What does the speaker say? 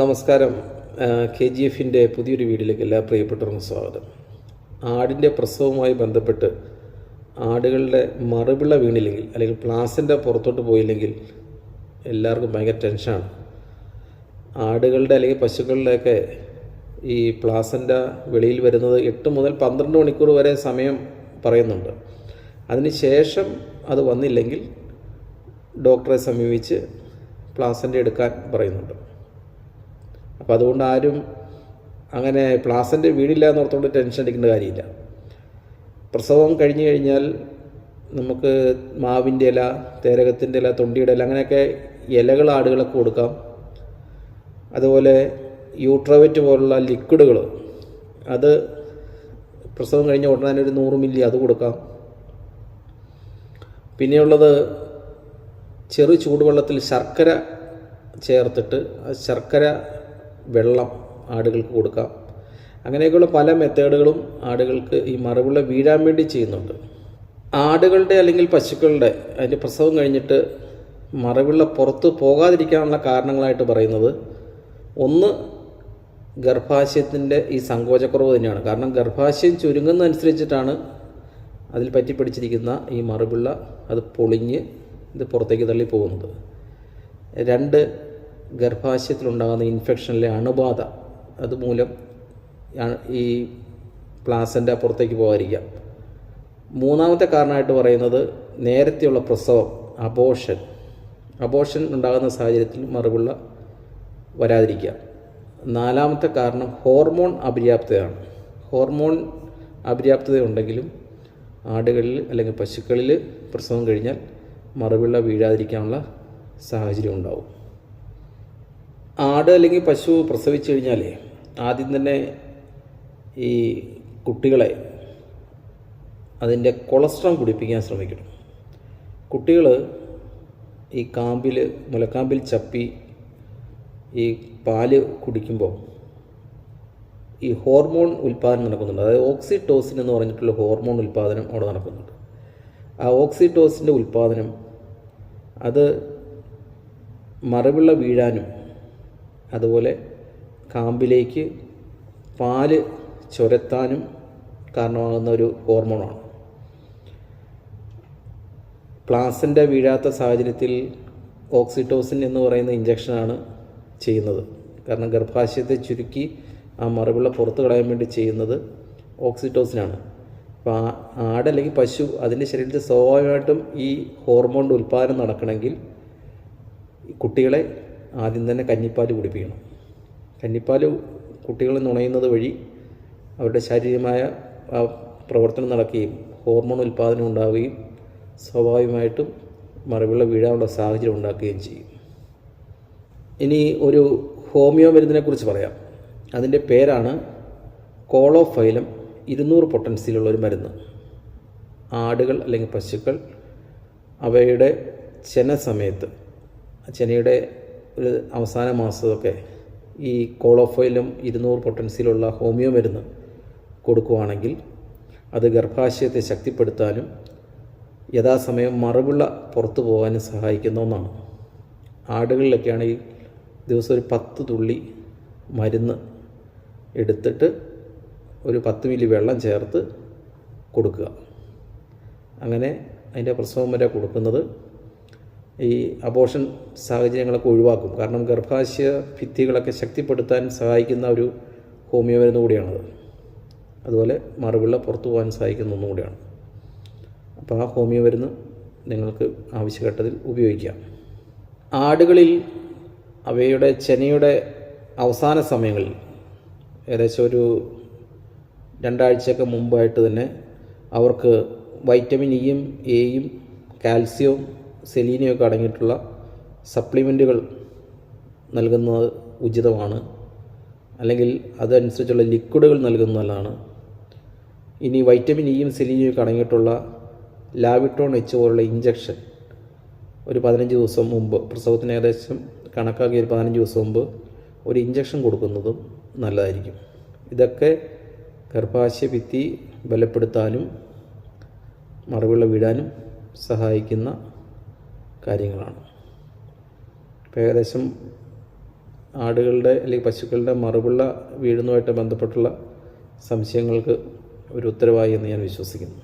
നമസ്കാരം. K G എഫിന്റെ പുതിയൊരു വീഡിയോയിലേക്ക് എല്ലാ പ്രിയപ്പെട്ടവർക്കും സ്വാഗതം. ആടിന്റെ പ്രസവവുമായി ബന്ധപ്പെട്ട് ആടുകളുടെ മറുപിള്ള വീണില്ലെങ്കിൽ അല്ലെങ്കിൽ പ്ലാസിന്റെ പുറത്തോട്ട് പോയില്ലെങ്കിൽ എല്ലാവർക്കും ഭയങ്കര ടെൻഷനാണ്. ആടുകളുടെ അല്ലെങ്കിൽ പശുക്കളുടെയൊക്കെ ഈ പ്ലാസിന്റെ വെളിയിൽ വരുന്നത് എട്ട് മുതൽ പന്ത്രണ്ട് മണിക്കൂർ വരെ സമയം പറയുന്നുണ്ട്. അതിന് ശേഷം അത് വന്നില്ലെങ്കിൽ ഡോക്ടറെ സമീപിച്ച് പ്ലാസിന്റെ എടുക്കാൻ പറയുന്നുണ്ട്. അപ്പോൾ അതുകൊണ്ട് ആരും അങ്ങനെ പ്ലാസന്റെ വീടില്ല എന്നോർത്തുകൊണ്ട് ടെൻഷൻ അടിക്കേണ്ട കാര്യമില്ല. പ്രസവം കഴിഞ്ഞു കഴിഞ്ഞാൽ നമുക്ക് മാവിന്റെ ഇല തേരകത്തിന്റെ ഇല തൊണ്ടിയുടെ ഇല അങ്ങനെയൊക്കെ ഇലകൾ ആടുകളൊക്കെ കൊടുക്കാം. അതുപോലെ യൂട്രോവെറ്റ് പോലുള്ള ലിക്വിഡുകൾ അത് പ്രസവം കഴിഞ്ഞ ഉടനെ ഒരു നൂറ് മില്ലി അത് കൊടുക്കാം. പിന്നെയുള്ളത് ചെറു ചൂടുവെള്ളത്തിൽ ശർക്കര ചേർത്തിട്ട് ശർക്കര വെള്ളം ആടുകൾക്ക് കൊടുക്കാം. അങ്ങനെയൊക്കെയുള്ള പല മെത്തേഡുകളും ആടുകൾക്ക് ഈ മറവിളെ വീഴാൻ വേണ്ടി ചെയ്യുന്നുണ്ട്. ആടുകളുടെ അല്ലെങ്കിൽ പശുക്കളുടെ അതിന്റെ പ്രസവം കഴിഞ്ഞിട്ട് മറവിള പുറത്ത് പോകാതിരിക്കാനുള്ള കാരണങ്ങളായിട്ട് പറയുന്നത് ഒന്ന് ഗർഭാശയത്തിന്റെ ഈ സങ്കോചക്കുറവ് തന്നെയാണ്. കാരണം ഗർഭാശയം ചുരുങ്ങുന്നതനുസരിച്ചിട്ടാണ് അതിൽ പറ്റി പിടിച്ചിരിക്കുന്ന ഈ മറുപിള്ള അത് പൊളിഞ്ഞ് ഇത് പുറത്തേക്ക് തള്ളി പോകുന്നത് രണ്ട് ഗർഭാശയത്തിലുണ്ടാകുന്ന ഇൻഫെക്ഷനിലെ അണുബാധ അതുമൂലം ഈ പ്ലാസന്റ പുറത്തേക്ക് പോകാതിരിക്കാം. മൂന്നാമത്തെ കാരണമായിട്ട് പറയുന്നത് നേരത്തെയുള്ള പ്രസവം അബോഷൻ അബോഷൻ ഉണ്ടാകുന്ന സാഹചര്യത്തിൽ മറുപിള്ള വരാതിരിക്കാം നാലാമത്തെ കാരണം ഹോർമോൺ അപര്യാപ്തതയാണ്. ഹോർമോൺ അപര്യാപ്തത ഉണ്ടെങ്കിലും ആടുകളിൽ അല്ലെങ്കിൽ പശുക്കളിൽ പ്രസവം കഴിഞ്ഞാൽ മറുപിള്ള വീഴാതിരിക്കാനുള്ള സാഹചര്യം ഉണ്ടാവും. ആട് അല്ലെങ്കിൽ പശു പ്രസവിച്ചു കഴിഞ്ഞാൽ ആദ്യം തന്നെ ഈ കുട്ടികളെ അതിന്റെ കൊളസ്ട്രോൾ കുടിപ്പിക്കാൻ ശ്രമിക്കണം. കുട്ടികൾ ഈ കാമ്പിൽ മുലക്കാമ്പിൽ ചപ്പി ഈ പാൽ കുടിക്കുമ്പോൾ ഈ ഹോർമോൺ ഉൽപ്പാദനം നടക്കുന്നുണ്ട്. അതായത് ഓക്സിറ്റോസിൻ എന്ന് പറഞ്ഞിട്ടുള്ള ഹോർമോൺ ഉൽപ്പാദനം അവിടെ നടക്കുന്നുണ്ട്. ആ ഓക്സിറ്റോസിന്റെ ഉൽപ്പാദനം അത് മറുപിള്ള വീഴാനും അതുപോലെ കാമ്പിലേക്ക് പാൽ ചുരത്താനും കാരണമാകുന്ന ഒരു ഹോർമോണാണ്. പ്ലാസിന്റെ വീഴാത്ത സാഹചര്യത്തിൽ ഓക്സിറ്റോസിൻ എന്ന് പറയുന്ന ഇഞ്ചക്ഷനാണ് ചെയ്യുന്നത്. കാരണം ഗർഭാശയത്തെ ചുരുക്കി ആ മറുപിള്ള പുറത്തു കളയാൻ വേണ്ടി ചെയ്യുന്നത് ഓക്സിറ്റോസിനാണ് അപ്പോൾ ആട് അല്ലെങ്കിൽ പശു അതിന്റെ ശരീരത്തിൽ സ്വാഭാവികമായിട്ടും ഈ ഹോർമോണിന്റെ ഉൽപ്പാദനം നടക്കണമെങ്കിൽ കുട്ടികളെ ആദ്യം തന്നെ കഞ്ഞിപ്പാൽ കുടിപ്പിക്കണം. കഞ്ഞിപ്പാൽ കുട്ടികളെ നുണയുന്നത് വഴി അവരുടെ ശാരീരികമായ പ്രവർത്തനം നടക്കുകയും ഹോർമോൺ ഉൽപ്പാദനം ഉണ്ടാവുകയും സ്വാഭാവികമായിട്ടും മറുപിള്ള വീഴാനുള്ള സാഹചര്യം ഉണ്ടാക്കുകയും ചെയ്യും. ഇനി ഒരു ഹോമിയോ മരുന്നിനെക്കുറിച്ച് പറയാം. അതിന്റെ പേരാണ് കോളോഫൈലം ഇരുന്നൂറ് പൊട്ടൻസിയിലുള്ള ഒരു മരുന്ന്. ആടുകൾ അല്ലെങ്കിൽ പശുക്കൾ അവയുടെ ചെന സമയത്ത് ചെനയുടെ ഒരു അവസാന മാസമൊക്കെ ഈ കോളോഫോയിലും ഇരുന്നൂറ് പൊട്ടൻസിയിലുള്ള ഹോമിയോ മരുന്ന് കൊടുക്കുവാണെങ്കിൽ അത് ഗർഭാശയത്തെ ശക്തിപ്പെടുത്താനും യഥാസമയം മറുപിള്ള പുറത്തു പോകാനും സഹായിക്കുന്ന ഒന്നാണ്. ആടുകളിലൊക്കെയാണ് ഈ ദിവസം ഒരു പത്ത് തുള്ളി മരുന്ന് എടുത്തിട്ട് ഒരു പത്ത് മില്ലി വെള്ളം ചേർത്ത് കൊടുക്കുക. അങ്ങനെ അതിന്റെ പ്രസവം വരെ കൊടുക്കുന്നത് ഈ അബോഷൻ സാഹചര്യങ്ങളൊക്കെ ഒഴിവാക്കും. കാരണം ഗർഭാശയ ഭിത്തികളൊക്കെ ശക്തിപ്പെടുത്താൻ സഹായിക്കുന്ന ഒരു ഹോമിയോ മരുന്ന് കൂടിയാണത്. അതുപോലെ മറുപിള്ള പുറത്തു പോകാൻ സഹായിക്കുന്ന ഒന്നും കൂടിയാണ്. അപ്പോൾ ആ ഹോമിയോ മരുന്ന് നിങ്ങൾക്ക് ആവശ്യഘട്ടത്തിൽ ഉപയോഗിക്കാം. ആടുകളിൽ അവയുടെ ചെനയുടെ അവസാന സമയങ്ങളിൽ ഏകദേശം ഒരു രണ്ടാഴ്ചയൊക്കെ മുമ്പായിട്ട് തന്നെ അവർക്ക് വൈറ്റമിൻ ഇയും എയും കാൽസ്യവും സെലീനിയും ഒക്കെ അടങ്ങിയിട്ടുള്ള സപ്ലിമെന്റുകൾ നൽകുന്നത് ഉചിതമാണ്. അല്ലെങ്കിൽ അതനുസരിച്ചുള്ള ലിക്വിഡുകൾ നൽകുന്നത് നല്ലതാണ് ഇനി വൈറ്റമിൻ ഇയും സെലീനിയും ഒക്കെ അടങ്ങിയിട്ടുള്ള ലാവിട്ടോൺ എച്ച് പോലുള്ള ഇഞ്ചക്ഷൻ ഒരു പതിനഞ്ച് ദിവസം മുമ്പ് പ്രസവത്തിന് ഏകദേശം കണക്കാക്കി ഒരു പതിനഞ്ച് ദിവസം മുമ്പ് ഒരു ഇഞ്ചക്ഷൻ കൊടുക്കുന്നതും നല്ലതായിരിക്കും. ഇതൊക്കെ ഗർഭാശയ ഭിത്തി ബലപ്പെടുത്താനും മറവിള വീഴാനും സഹായിക്കുന്ന കാര്യങ്ങളാണ്. ഇപ്പോൾ ഏകദേശം ആടുകളുടെ അല്ലെങ്കിൽ പശുക്കളുടെ മറുപിള്ള വീഴുന്നതുമായിട്ട് ബന്ധപ്പെട്ടുള്ള സംശയങ്ങൾക്ക് ഒരു ഉത്തരവായി എന്ന് ഞാൻ വിശ്വസിക്കുന്നു.